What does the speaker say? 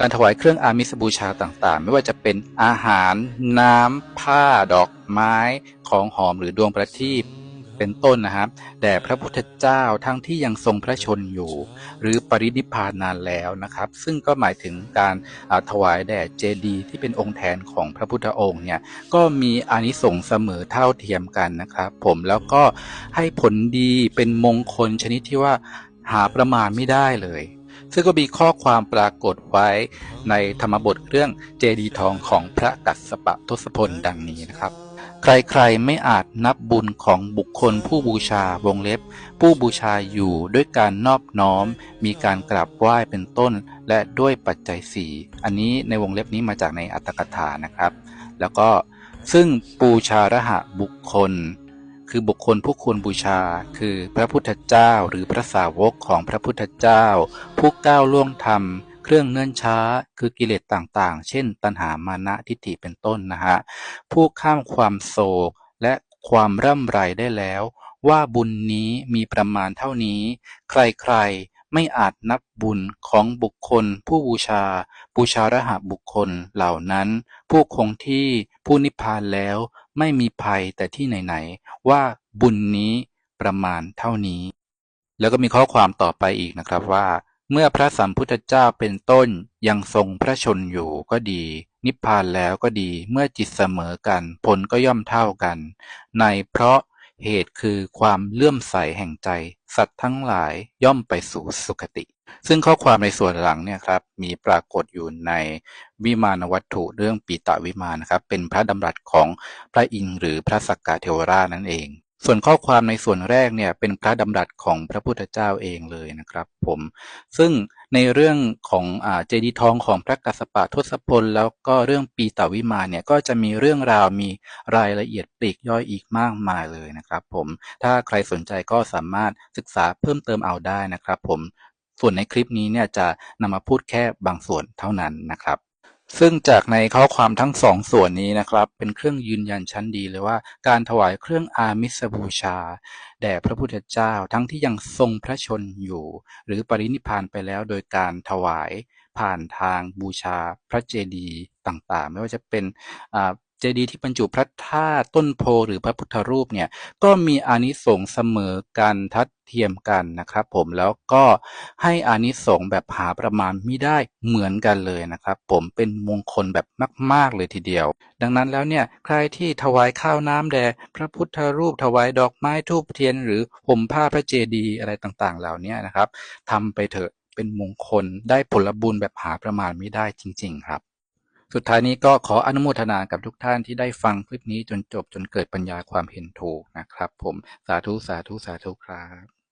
การถวายเครื่องอามิสบูชาต่างๆ ไม่ว่าจะเป็นอาหาร น้ำ ผ้า ดอกไม้ ของหอมหรือดวงประทีปเป็นต้นนะครับแด่พระพุทธเจ้าทั้งที่ยังทรงพระชนอยู่ หรือปรินิพานนานแล้วนะครับ ซึ่งก็หมายถึงการาถวายแด่เจดีย์ที่เป็นองค์แทนของพระพุทธองค์เนี่ยก็มีอานิสงส์เสมอเท่าเทียมกันนะครับ ผมแล้วก็ให้ผลดีเป็นมงคลชนิดที่ว่าหาประมาณไม่ได้เลย ซึ่งก็มีข้อความปรากฏไว้ในธรรมบทเรื่องเจดีย์ทองของพระกัสสปะทศพลดังนี้นะครับ ใครๆไม่อาจนับบุญของบุคคลผู้บูชาวงเล็บ ผู้บูชาอยู่ด้วยการนอบน้อม มีการกราบไหว้เป็นต้น และด้วยปัจจัยสี่อันนี้ในวงเล็บนี้มาจากในอัตถกถานะครับ แล้วก็ซึ่งบูชาระหะบุคคล คือบุคคลผู้ควรบูชา คือพระพุทธเจ้าหรือพระสาวกของพระพุทธเจ้า ผู้ก้าวล่วงธรรม เครื่องเนื่นช้า คือกิเลสต่างๆ เช่น ตัณหามานะทิฏฐิเป็นต้นนะฮะ ผู้ข้ามความโศกและความร่ำไรได้แล้ว ว่าบุญนี้มีประมาณเท่านี้ ใครๆไม่อาจนับบุญของบุคคล ผู้บูชาบูชาระหะบุคคลเหล่านั้น ผู้คงที่ผู้นิพพานแล้ว ไม่มีภัยแต่ที่ไหนๆว่าบุญนี้ประมาณเท่านี้ แล้วก็มีข้อความต่อไปอีกนะครับว่า เมื่อพระสัมพุทธเจ้าเป็นต้นยังทรงพระชนอยู่ก็ดี นิพพานแล้วก็ดีเมื่อจิตเสมอกัน ผลก็ย่อมเท่ากัน ในเพราะเหตุคือความเลื่อมใสแห่งใจ สัตว์ทั้งหลายย่อมไปสู่สุคติ ซึ่งข้อความในส่วนหลังเนี่ยครับมีปรากฏอยู่ในวิมานวัตถุเรื่องปีตวิมานนะครับเป็นพระดำรัสของพระอินทร์หรือพระสักกะเทวราชนั่นเอง ส่วนข้อความในส่วนแรกเนี่ยเป็นพระดำรัสของพระพุทธเจ้าเองเลยนะครับผมซึ่งในเรื่องของอเจดีย์ทองของพระกัสสปะทศพล แล้วก็เรื่องปีตาวิมานเนี่ยก็จะมีเรื่องราวมีรายละเอียดปลีกย่อยอีกมากมายเลยนะครับผมถ้าใครสนใจก็สามารถศึกษาเพิ่มเติมเอาได้นะครับผม ส่วนในคลิปนี้เนี่ยจะนำมาพูดแค่บางส่วนเท่านั้นนะครับ ซึ่งจากในข้อความทั้งสองส่วนนี้นะครับ เป็นเครื่องยืนยันชั้นดีเลยว่า การถวายเครื่องอามิสบูชา แด่พระพุทธเจ้าทั้งที่ยังทรงพระชนอยู่ หรือปรินิพานไปแล้วโดยการถวายผ่านทางบูชาพระเจดีย์ต่างๆ ไม่ว่าจะเป็นอ่า จดีย์ที่บรรจุพระธาตุต้นโพหรือพระพุทธรูปเนี่ยก็มีอานิสงส์เสมอกันทัดเทียมกันนะครับผมแล้วก็ให้อานิสงส์แบบหาประมาณไม่ได้เหมือนกันเลยนะครับ ผมเป็นมงคลแบบมาก ๆ เลยทีเดียว ดังนั้นแล้วเนี่ยใครที่ถวายข้าวน้ำแด่พระพุทธรูปถวายดอกไม้ทูบเทียน หรือห่มผ้าพระเจดีย์อะไรต่างๆ เหล่านี้นะครับทำไปเถอะเป็นมงคลได้ผลบุญแบบหาประมาณไม่ได้จริง ๆ ครับ สุดท้ายนี้ก็ขออนุโมทนากับทุกท่านที่ได้ฟังคลิปนี้จนจบจนเกิดปัญญาความเห็นถูกนะครับ ผมสาธุสาธุสาธุครับ